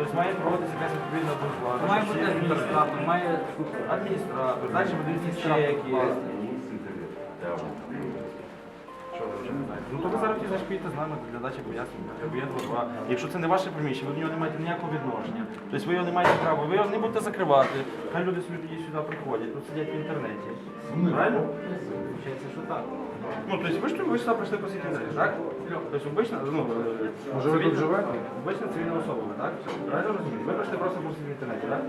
Тобто має проводитися якась відповідна консультація. Має бути адміністратор, має Адміністратор, далі будуть чеки. Що ви вже не знаєте? Ну то ви зараз ті зашпієте з нами для дачі пояснення. Об'єднання два. Якщо це не ваше приміщення, ви до нього не маєте ніякого відношення. Тобто ви його не маєте права, ви його не будете закривати. Хай люди собі тоді сюди приходять, тут сидять в інтернеті. Правильно? Виходить, що так. Ну, тобто ви ж ви ж сюди прийшли посидіти, так? Тобто обична, ну, Може, ви тут живете? Обична цивільна особа, ви, так? Правильно розумієте? Ви прийшли просто в інтернеті, так?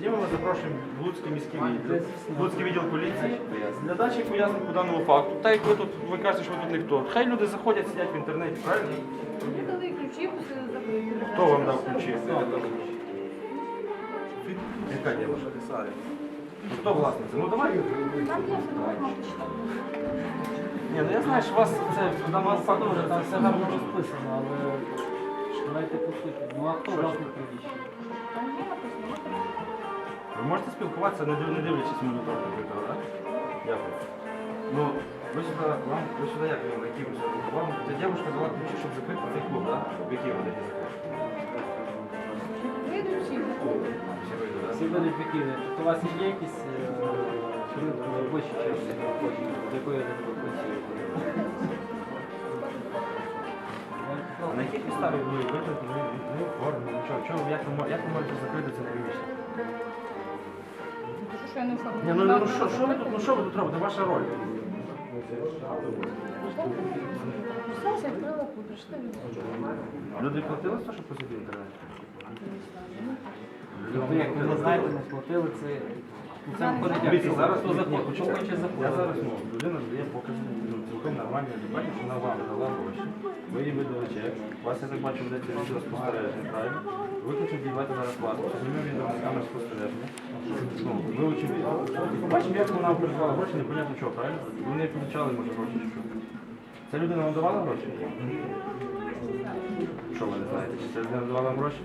Тоді ми запрошуємо в Луцький міський відділ, Луцький відділ поліції для дачі пояснень по даному факту. Так як ви тут, ви кажете, що ви тут ніхто. Хай люди заходять, сидять в інтернеті, правильно? Мені дали ключі, закрити. Хто вам дав ключі? Яка дівчина? Ну, Хто власниця? Ну давай. Там є все. Ні, ну я знаю, що у вас це Там там вас вас там все гарно розписано, але давайте по суті. Ну а хто власник приміщення? Ви можете спілкуватися, не див- не дивлячись монітор комп'ютера, так? Дякую. Ну, ви сюди, вам, ви сюди як, ну, які ви сюди? Вам ця дівчинка дала ключі, щоб закрити цей клуб, так? В який ви дадете закрити? Вийдуть всі. Всі вийдуть, так? Всі будуть покинені. Тобто у вас є якісь е, робочі часи, робочі, до якої ви тут працюєте? А на якій підставі ви викликали, ви, ви оформили, нічого, чого, як ви, мо- як ви можете закрити? Я не. Ні, ну, ну, що, що ви тут, ну що ви тут робите, ваша роль? Все, відкрила, прийшли. Люди платили за те, що посидіти в інтернеті? Тобто, як ви не знаєте, не платили це. ну, Це виходить, як Дивіться, зараз ні, ні, почекайте. Я зараз можу. людина дає покази, ну, цілком нормальні, ви що вона вам дала гроші. Ви їй видали чек, вас, я так бачу, ведеться відео спостереження, правильно? Виключно дівати зараз власне, знімемо відео на камеру спостереження. Ну, вилучимо відео. І як вона придбала гроші, непонятно чого, правильно? Вони получали, може, гроші чи що. Ця людина вам давала гроші? Що ви не знаєте? Чи ця людина давала вам гроші?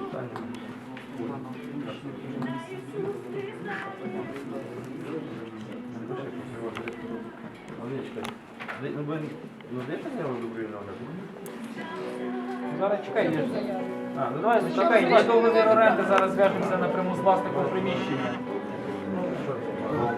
Питання. Ну де я вам добрий номер? Зараз чекай, я. А, ну давай зачекай, я договір оренди зараз зв'яжемося напряму з власником приміщення. Ну,